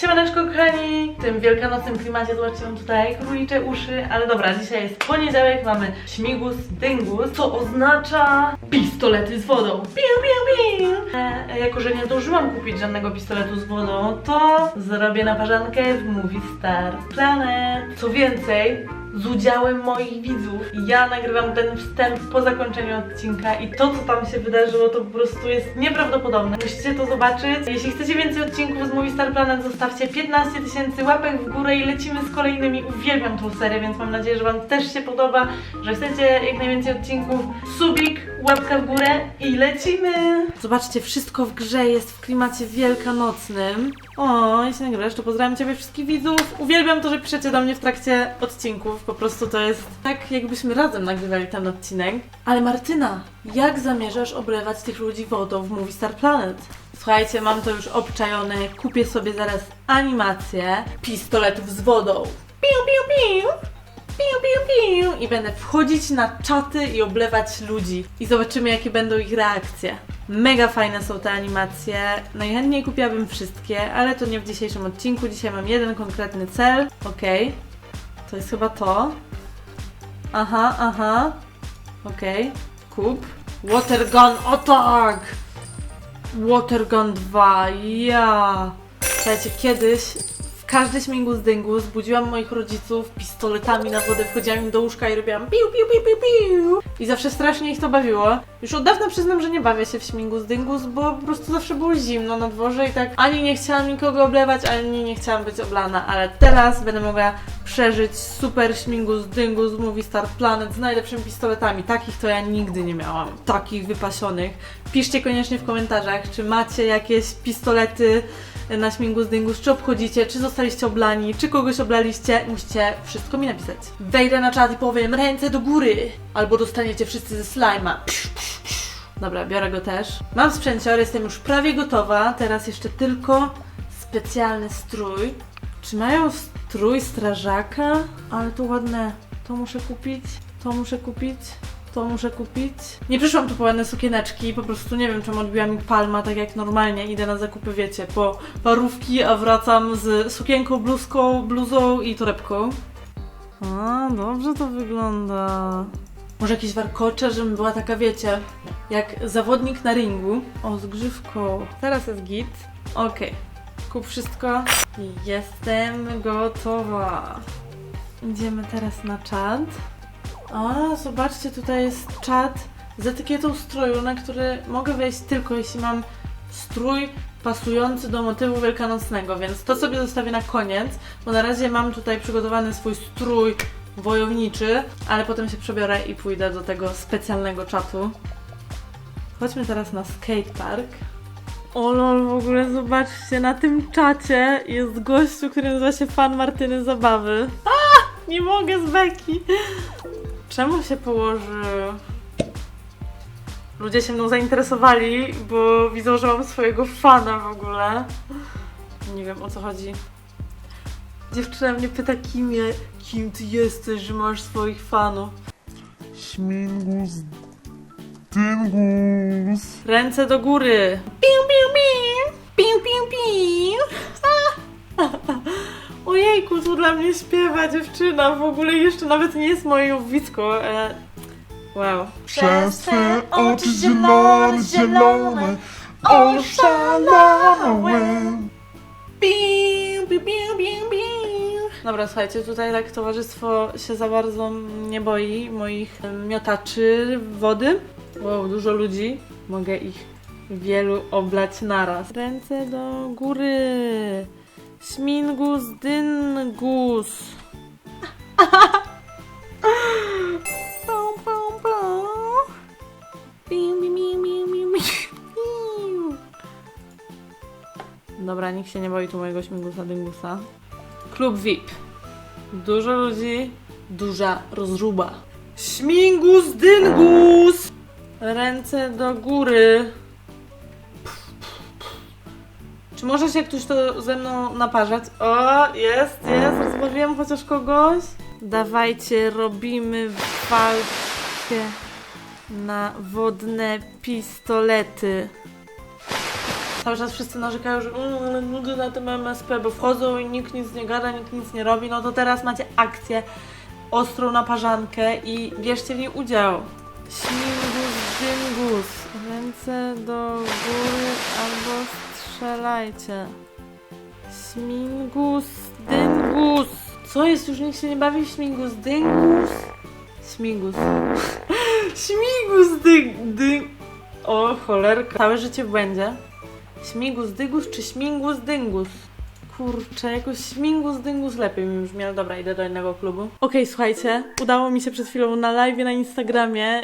Siemaneczko kochani! W tym wielkanocnym klimacie zobaczcie mam tutaj królicze uszy, ale dobra, dzisiaj jest poniedziałek, mamy śmigus, dyngus, co oznacza pistolety z wodą. Piu, piu, piu. E, jako, że nie zdążyłam kupić żadnego pistoletu z wodą, to zrobię naparzankę w Movie Star Planet. Co więcej, z udziałem moich widzów. Ja nagrywam ten wstęp po zakończeniu odcinka i to, co tam się wydarzyło, to po prostu jest nieprawdopodobne. Musicie to zobaczyć. Jeśli chcecie więcej odcinków z Movie Star Planet, zostawcie 15 tysięcy łapek w górę i lecimy z kolejnymi. Uwielbiam tą serię, więc mam nadzieję, że Wam też się podoba, że chcecie jak najwięcej odcinków. Subik, łapka w górę i lecimy! Zobaczcie, wszystko w grze jest w klimacie wielkanocnym. O, jeśli nagrywasz, to pozdrawiam Ciebie wszystkich widzów. Uwielbiam to, że piszecie do mnie w trakcie odcinków. Po prostu to jest tak, jakbyśmy razem nagrywali ten odcinek. Ale Martyna, jak zamierzasz oblewać tych ludzi wodą w Movie Star Planet? Słuchajcie, mam to już obczajone. Kupię sobie zaraz animację pistoletów z wodą. Piu, piu, piu. Piu, piu, piu. I będę wchodzić na czaty i oblewać ludzi. I zobaczymy, jakie będą ich reakcje. Mega fajne są te animacje. Najchętniej kupiłabym wszystkie, ale to nie w dzisiejszym odcinku. Dzisiaj mam jeden konkretny cel. Okej. To jest chyba to. Aha, aha. Okej. Kup. Watergun, o tak! Watergun 2, ja! Słuchajcie, kiedyś każdy śmigus dyngus budziłam moich rodziców pistoletami na wodę, wchodziłam im do łóżka i robiłam piu, piu, piu, piu, piu. I zawsze strasznie ich to bawiło. Już od dawna przyznam, że nie bawię się w śmigus dyngus, bo po prostu zawsze było zimno na dworze i tak ani nie chciałam nikogo oblewać, ani nie chciałam być oblana, ale teraz będę mogła przeżyć super śmigus dyngus Movie Star Planet z najlepszymi pistoletami. Takich to ja nigdy nie miałam. Takich wypasionych. Piszcie koniecznie w komentarzach, czy macie jakieś pistolety na śmigus dyngus, czy obchodzicie, czy zostaliście oblani, czy kogoś oblaliście. Musicie wszystko mi napisać. Wejdę na czat i powiem ręce do góry, albo dostaniecie wszyscy ze slajma. Dobra, biorę go też. Mam sprzęcior, jestem już prawie gotowa. Teraz jeszcze tylko specjalny strój. Czy mają strój strażaka? Ale to ładne. To muszę kupić. To muszę kupić. To muszę kupić. Nie przyszłam tu po ładne sukieneczki, po prostu nie wiem, czemu odbiła mi palma, tak jak normalnie idę na zakupy, wiecie, po parówki, a wracam z sukienką, bluzką, bluzą i torebką. A, dobrze to wygląda. Może jakieś warkocze, żebym była taka, wiecie, jak zawodnik na ringu. O, z grzywką. Teraz jest git. Okej. Kup wszystko. Jestem gotowa. Idziemy teraz na czat. A, zobaczcie, tutaj jest czat z etykietą stroju, na który mogę wejść tylko jeśli mam strój pasujący do motywu wielkanocnego, więc to sobie zostawię na koniec, bo na razie mam tutaj przygotowany swój strój wojowniczy, ale potem się przebiorę i pójdę do tego specjalnego czatu. Chodźmy teraz na skatepark. O lol, w ogóle zobaczcie, na tym czacie jest gościu, który nazywa się Fan Martyny Zabawy. A, nie mogę z beki. Czemu się położył? Ludzie się mną zainteresowali, bo widzą, że mam swojego fana w ogóle. Nie wiem o co chodzi. Dziewczyna mnie pyta, kim, je, kim ty jesteś, że masz swoich fanów. Śmigus. Dyngus. Ręce do góry. Piu, piu, piu. Piu, piu, piu. Ojejku, tu dla mnie śpiewa dziewczyna. W ogóle jeszcze nawet nie jest moje łowisko. E, wow. Przez te oczy zielone, zielone. Oszalałem. Piu, piu, piu, piu, piu. Dobra, słuchajcie, tutaj tak towarzystwo się za bardzo nie boi moich miotaczy wody. Wow, dużo ludzi. Mogę ich wielu oblać naraz. Ręce do góry. Śmingus, dyngus. Dobra, nikt się nie boi tu mojego śmigusa dyngusa. Klub VIP. Dużo ludzi, duża rozruba. Śmigus dyngus! Ręce do góry. Czy może się ktoś to ze mną naparzać? O, jest, jest, rozbawiłam chociaż kogoś. Dawajcie, robimy walkę na wodne pistolety. Cały czas wszyscy narzekają, że "Mm, ale nudy na tym MSP, bo wchodzą i nikt nic nie gada, nikt nic nie robi. No to teraz macie akcję ostrą naparzankę i bierzcie w niej udział. Śmigus, dyngus. Ręce do góry albo strzelajcie. Śmigus, dyngus. Co jest? Już nikt się nie bawi w śmigus, dyngus. Śmigus. śmigus, dyng, dyng. O, cholerka. Całe życie w błędzie. Śmigus, dygus czy śmigus, dyngus? Kurczę, jakoś śmigus, dyngus lepiej mi brzmi, ale dobra, idę do innego klubu. Okej, słuchajcie, udało mi się przed chwilą na live na Instagramie.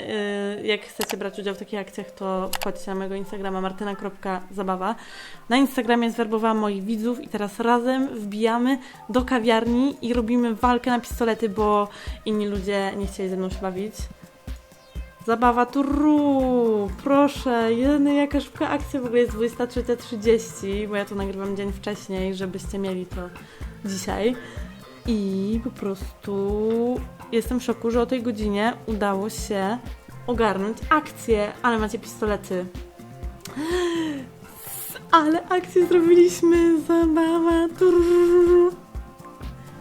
Yy, jak chcecie brać udział w takich akcjach, to wchodźcie na mojego Instagrama martyna.zabawa. Na Instagramie zwerbowałam moich widzów i teraz razem wbijamy do kawiarni i robimy walkę na pistolety, bo inni ludzie nie chcieli ze mną się bawić. Zabawa turu! Proszę, jeny, jaka szybka akcja, w ogóle jest 23.30, bo ja to nagrywam dzień wcześniej, żebyście mieli to dzisiaj. I po prostu jestem w szoku, że o tej godzinie udało się ogarnąć akcję, ale macie pistolety. Ale akcję zrobiliśmy! Zabawa turu!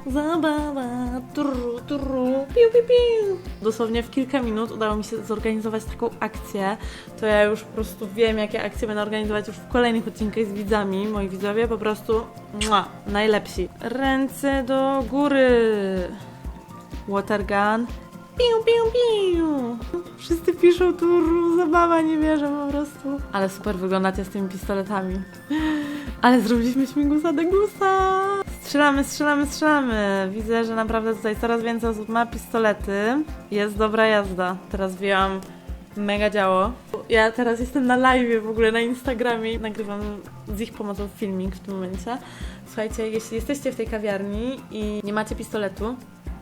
Zabawa, turu, turu, piu, piu, piu. Dosłownie w kilka minut udało mi się zorganizować taką akcję. To ja już po prostu wiem, jakie akcje będę organizować już w kolejnych odcinkach z widzami. Moi widzowie po prostu mua, najlepsi. Ręce do góry. Watergun. Piu, piu, piu. Wszyscy piszą turu, zabawa, nie wierzę po prostu. Ale super wyglądacie z tymi pistoletami. Ale zrobiliśmy śmigusa degusa! Strzelamy, strzelamy, strzelamy. Widzę, że naprawdę tutaj coraz więcej osób ma pistolety. Jest dobra jazda. Teraz wzięłam mega działo. Ja teraz jestem na live w ogóle na Instagramie nagrywam z ich pomocą filmik w tym momencie. Słuchajcie, jeśli jesteście w tej kawiarni i nie macie pistoletu,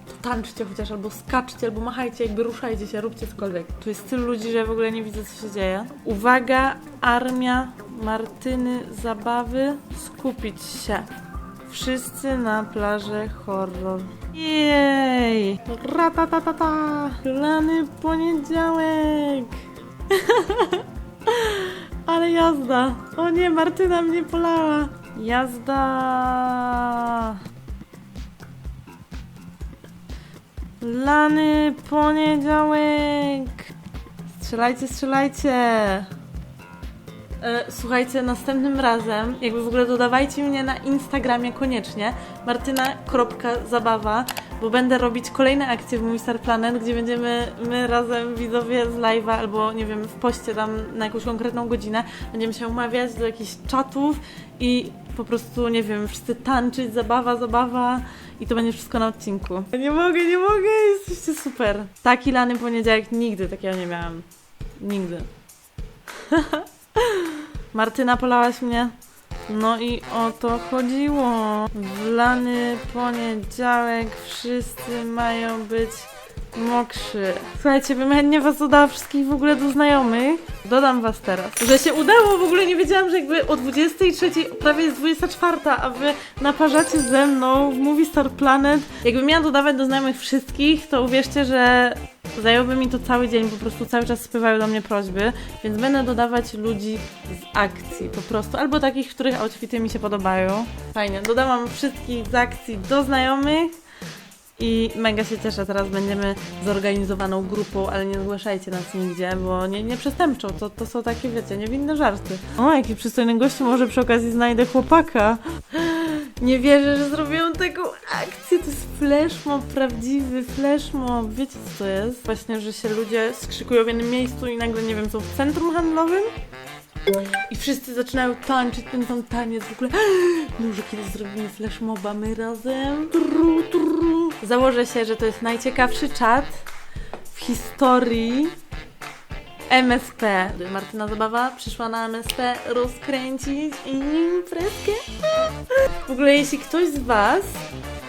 to tańczcie chociaż, albo skaczcie, albo machajcie, jakby ruszajcie się, róbcie cokolwiek. Tu jest tylu ludzi, że ja w ogóle nie widzę, co się dzieje. Uwaga, armia Martyny Zabawy, skupić się. Wszyscy na plaży horror. Jej! Ratatatata! Lany poniedziałek! Ale jazda! O nie, Martyna mnie polała! Jazda! Lany poniedziałek! Strzelajcie, strzelajcie! E, Słuchajcie, następnym razem, jakby w ogóle dodawajcie mnie na Instagramie koniecznie, martyna.zabawa, bo będę robić kolejne akcje w mój Star Planet, gdzie będziemy my razem widzowie z live'a albo nie wiem, w poście tam na jakąś konkretną godzinę, będziemy się umawiać do jakichś czatów i po prostu, nie wiem, wszyscy tańczyć, zabawa, zabawa i to będzie wszystko na odcinku. Nie mogę, nie mogę, jesteście super. Taki lany poniedziałek nigdy takiego nie miałam. Nigdy. Martyna, polałaś mnie? No i o to chodziło. W lany poniedziałek wszyscy mają być mokrzy. Słuchajcie, bym chętnie was dodała wszystkich w ogóle do znajomych. Dodam was teraz. Że się udało, w ogóle nie wiedziałam, że jakby o 23 prawie jest 24, a wy naparzacie ze mną w Movie Star Planet. Jakbym miała dodawać do znajomych wszystkich, to uwierzcie, że zająłby mi to cały dzień, po prostu cały czas spływają do mnie prośby, więc będę dodawać ludzi z akcji po prostu, albo takich, których outfity mi się podobają. Fajnie, dodałam wszystkich z akcji do znajomych. I mega się cieszę, teraz będziemy zorganizowaną grupą, ale nie zgłaszajcie nas nigdzie, bo nie, nie przestępczą, to, to są takie, wiecie, niewinne żarty. O, jaki przystojny gościu, może przy okazji znajdę chłopaka. Nie wierzę, że zrobią taką akcję, to jest flashmob, prawdziwy flashmob. Wiecie co to jest? Właśnie, że się ludzie skrzykują w jednym miejscu i nagle, nie wiem, są w centrum handlowym i wszyscy zaczynają tańczyć ten tam taniec w ogóle. Może kiedyś zrobimy flashmoba my razem. Tru, tru. Założę się, że to jest najciekawszy czat w historii MSP. Martyna Zabawa przyszła na MSP rozkręcić imprezkę. W ogóle jeśli ktoś z Was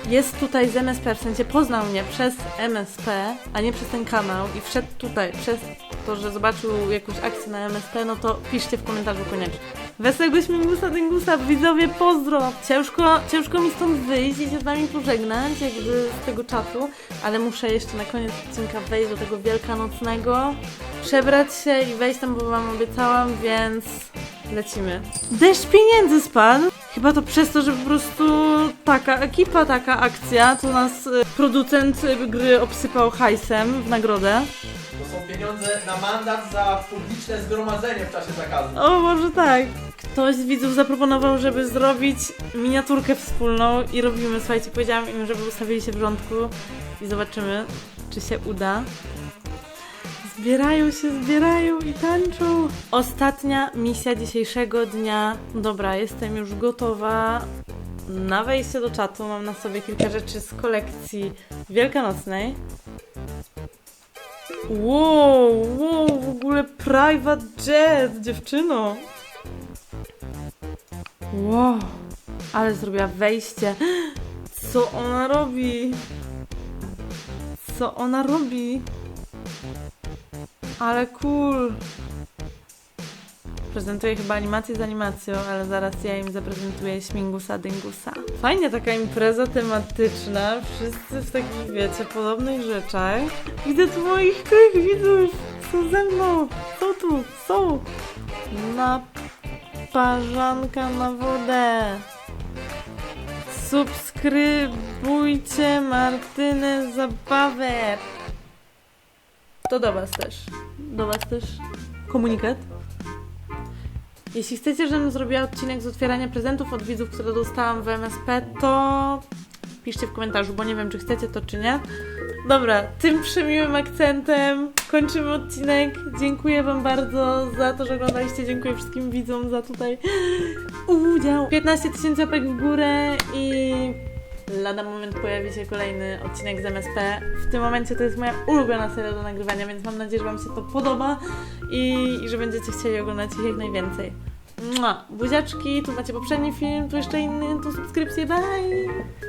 jest tutaj z MSP, w sensie poznał mnie przez MSP, a nie przez ten kanał i wszedł tutaj przez to, że zobaczył jakąś akcję na MSP, no to piszcie w komentarzu koniecznie. Wesołego śmigusa dyngusa, widzowie, pozdro! Ciężko, ciężko mi stąd wyjść i się z wami pożegnać, jakby z tego czatu, ale muszę jeszcze na koniec odcinka wejść do tego wielkanocnego, przebrać się i wejść tam, bo wam obiecałam, więc lecimy. Deszcz pieniędzy spadł. Chyba to przez to, że po prostu taka ekipa, taka akcja, to nas y, producent y, gry obsypał hajsem w nagrodę. Pieniądze na mandat za publiczne zgromadzenie w czasie zakazu. O, może tak. Ktoś z widzów zaproponował, żeby zrobić miniaturkę wspólną i robimy. Słuchajcie, powiedziałam im, żeby ustawili się w rządku i zobaczymy, czy się uda. Zbierają się, zbierają i tańczą. Ostatnia misja dzisiejszego dnia. Dobra, jestem już gotowa na wejście do czatu. Mam na sobie kilka rzeczy z kolekcji wielkanocnej. Wow, wow, w ogóle private jet, dziewczyno. Wow, ale zrobiła wejście. Co ona robi? Co ona robi? Ale cool. Prezentuję chyba animację z animacją, ale zaraz ja im zaprezentuję Śmingusa Dyngusa. Fajnie taka impreza tematyczna, wszyscy w takich, wiecie, podobnych rzeczach. Widzę tu moich tych widzów, są ze mną, są tu, są. Na parzanka na wodę. Subskrybujcie Martynę Zabawę. To do Was też. Do Was też komunikat. Jeśli chcecie, żebym zrobiła odcinek z otwierania prezentów od widzów, które dostałam w MSP, to piszcie w komentarzu, bo nie wiem, czy chcecie to, czy nie. Dobra, tym przemiłym akcentem kończymy odcinek. Dziękuję Wam bardzo za to, że oglądaliście. Dziękuję wszystkim widzom za tutaj udział. 15 tysięcy łapek w górę i lada moment pojawi się kolejny odcinek z MSP. W tym momencie to jest moja ulubiona seria do nagrywania, więc mam nadzieję, że Wam się to podoba i, i że będziecie chcieli oglądać ich jak najwięcej. Mua. Buziaczki, tu macie poprzedni film, tu jeszcze inny, tu subskrypcje, bye!